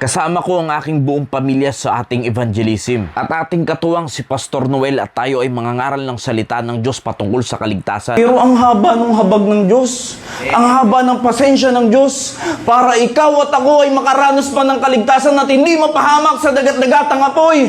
Kasama ko ang aking buong pamilya sa ating evangelism at ating katuwang si Pastor Noel at tayo ay mangangaral ng salita ng Diyos patungkol sa kaligtasan. Pero ang haba ng habag ng Diyos, ang haba ng pasensya ng Diyos, para ikaw at ako ay makaranas pa ng kaligtasan at hindi mapahamak sa dagat-dagatang apoy.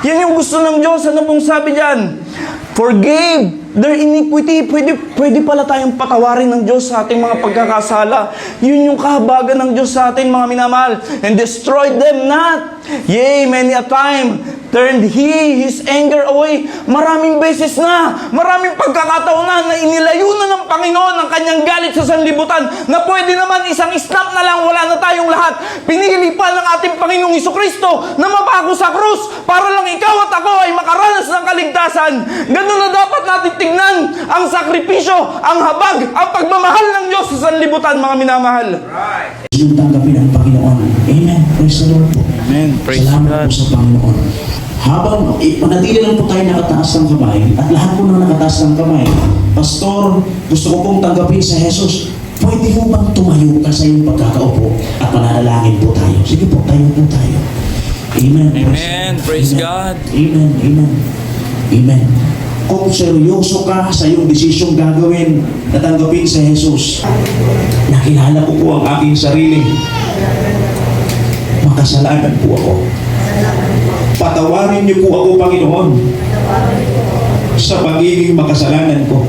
Yan yung gusto ng Diyos. Ano pong sabi dyan? Forgive their iniquity. Pwede, pwede pala tayong patawarin ng Diyos sa ating mga pagkakasala. Yun yung kahabagan ng Diyos sa atin, mga minamahal. And destroy them not. Yea, many a time turned he his anger away. Maraming beses na, maraming pagkakataon na na inilayo na ng Panginoon ang kanyang galit sa sanlibutan na pwede naman isang snap na lang wala na tayong lahat. Pinili pa ng ating Panginoong Kristo na mabago sa krus para lang ikaw at ako ay makaranas ng kaligtasan. Ganun na dapat natin tingnan ang sakripisyo, ang habag, ang pagmamahal ng Diyos sa sanlibutan, mga minamahal. yung tanggapin ang Panginoon. Amen. Praise the Lord po. Amen. Praise Salamat God. po sa Panginoon. Habang eh, manatili lang po tayo nakataas ng kamay at lahat po na nakataas ng kamay. Pastor, gusto ko pong tanggapin sa Jesus. Pwede mo bang tumayo ka sa iyong pagkakaupo at mananalangin po tayo? Sige po, tayo po tayo. Amen. Amen. Praise Amen. God. Amen. Amen. Amen. Kung seryoso ka sa iyong desisyong gagawin na tanggapin sa Jesus, nakilala ko po ang aking sarili. Makasalanan po ako. Patawarin niyo po ako, Panginoon, sa pagiging makasalanan ko.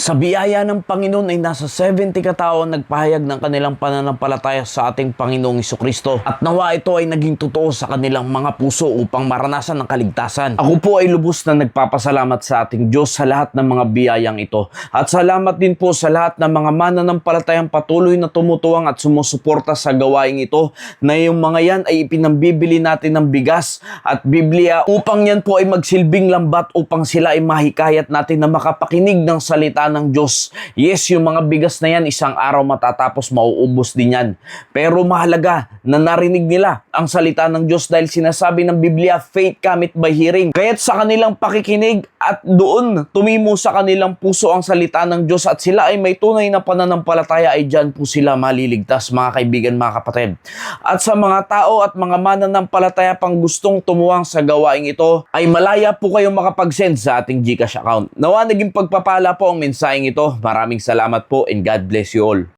Sa biyaya ng Panginoon ay nasa 70 katao ang nagpahayag ng kanilang pananampalataya sa ating Panginoong Kristo at nawa ito ay naging totoo sa kanilang mga puso upang maranasan ng kaligtasan. Ako po ay lubos na nagpapasalamat sa ating Diyos sa lahat ng mga biyayang ito. At salamat din po sa lahat ng mga mananampalatayang patuloy na tumutuwang at sumusuporta sa gawaing ito. Na yung mga yan ay ipinambibili natin ng bigas at Biblia upang yan po ay magsilbing lambat upang sila ay mahikayat natin na makapakinig ng salita ng Diyos. Yes, yung mga bigas na yan isang araw matatapos mauubos din yan. Pero mahalaga na narinig nila ang salita ng Diyos dahil sinasabi ng Biblia, faith cometh by hearing. Kaya't sa kanilang pakikinig at doon tumimo sa kanilang puso ang salita ng Diyos at sila ay may tunay na pananampalataya ay dyan po sila maliligtas mga kaibigan, mga kapatid. At sa mga tao at mga mananampalataya pang gustong tumuwang sa gawaing ito ay malaya po kayong makapag-send sa ating Gcash account. Nawa naging pagpapala po ang mensaheng ito. Maraming salamat po and God bless you all.